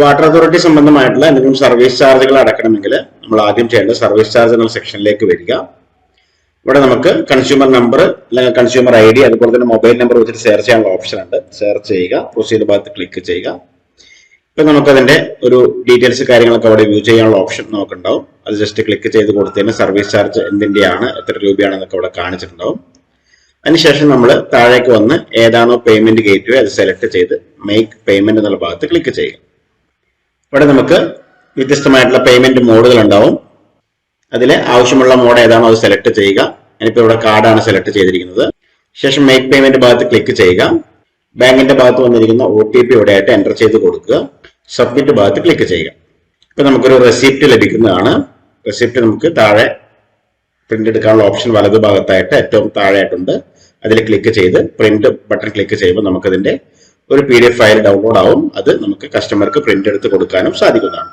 Water authority സംബന്ധമായിട്ടുള്ള എന്തെങ്കിലും service ചാർജുകൾ അടക്കണമെങ്കിൽ നമ്മൾ ആദ്യം ചെയ്യേണ്ടത് സർവീസ് ചാർജ് എന്നുള്ള സെക്ഷനിലേക്ക് വരിക. ഇവിടെ നമുക്ക് കൺസ്യൂമർ നമ്പർ അല്ലെങ്കിൽ കൺസ്യൂമർ ഐ ഡി അതുപോലെ തന്നെ മൊബൈൽ നമ്പർ വെച്ചിട്ട് സെർച്ച് ചെയ്യാനുള്ള ഓപ്ഷൻ ഉണ്ട്. സെർച്ച് ചെയ്യുക പ്രൊസീഡ് ഭാഗത്ത് ക്ലിക്ക് ചെയ്യുക. ഇപ്പൊ നമുക്കതിന്റെ ഒരു ഡീറ്റെയിൽസ് കാര്യങ്ങളൊക്കെ അവിടെ വ്യൂ ചെയ്യാനുള്ള ഓപ്ഷൻ നമുക്കുണ്ടാവും. അത് ജസ്റ്റ് ക്ലിക്ക് ചെയ്ത് കൊടുത്തതിന് സർവീസ് ചാർജ് എന്തിന്റെയാണ് എത്ര രൂപയാണെന്നൊക്കെ അവിടെ കാണിച്ചിട്ടുണ്ടാവും. അതിനുശേഷം നമ്മൾ താഴേക്ക് വന്ന് ഏതാണോ പേയ്മെന്റ് ഗേറ്റ് വേ അത് സെലക്ട് ചെയ്ത് മേക്ക് പേയ്മെന്റ് എന്നുള്ള ഭാഗത്ത് ക്ലിക്ക് ചെയ്യുക. ഇവിടെ നമുക്ക് വ്യത്യസ്തമായിട്ടുള്ള പേയ്മെന്റ് മോഡുകൾ ഉണ്ടാവും അതിൽ ആവശ്യമുള്ള മോഡ് ഏതാണോ അത് സെലക്ട് ചെയ്യുക. ഞാനിപ്പോൾ ഇവിടെ കാർഡാണ് സെലക്ട് ചെയ്തിരിക്കുന്നത്. ശേഷം മേക്ക് പേയ്മെന്റ് ഭാഗത്ത് ക്ലിക്ക് ചെയ്യുക. ബാങ്കിന്റെ ഭാഗത്ത് വന്നിരിക്കുന്ന ഒ ടി പി ഇവിടെയായിട്ട് എന്റർ ചെയ്ത് കൊടുക്കുക. സബ്മിറ്റ് ഭാഗത്ത് ക്ലിക്ക് ചെയ്യുക. ഇപ്പൊ നമുക്കൊരു റെസിപ്റ്റ് ലഭിക്കുന്നതാണ്. റെസിപ്റ്റ് നമുക്ക് താഴെ പ്രിന്റ് എടുക്കാനുള്ള ഓപ്ഷൻ വലതു ഭാഗത്തായിട്ട് ഏറ്റവും താഴെയായിട്ടുണ്ട്. അതിൽ ക്ലിക്ക് ചെയ്ത് പ്രിന്റ് ബട്ടൺ ക്ലിക്ക് ചെയ്യുമ്പോൾ നമുക്കതിന്റെ ഒരു P D F file download ആവും. അത് നമുക്ക് കസ്റ്റമർക്ക് പ്രിന്റ് എടുത്ത് കൊടുക്കാനും സാധിക്കുന്നതാണ്.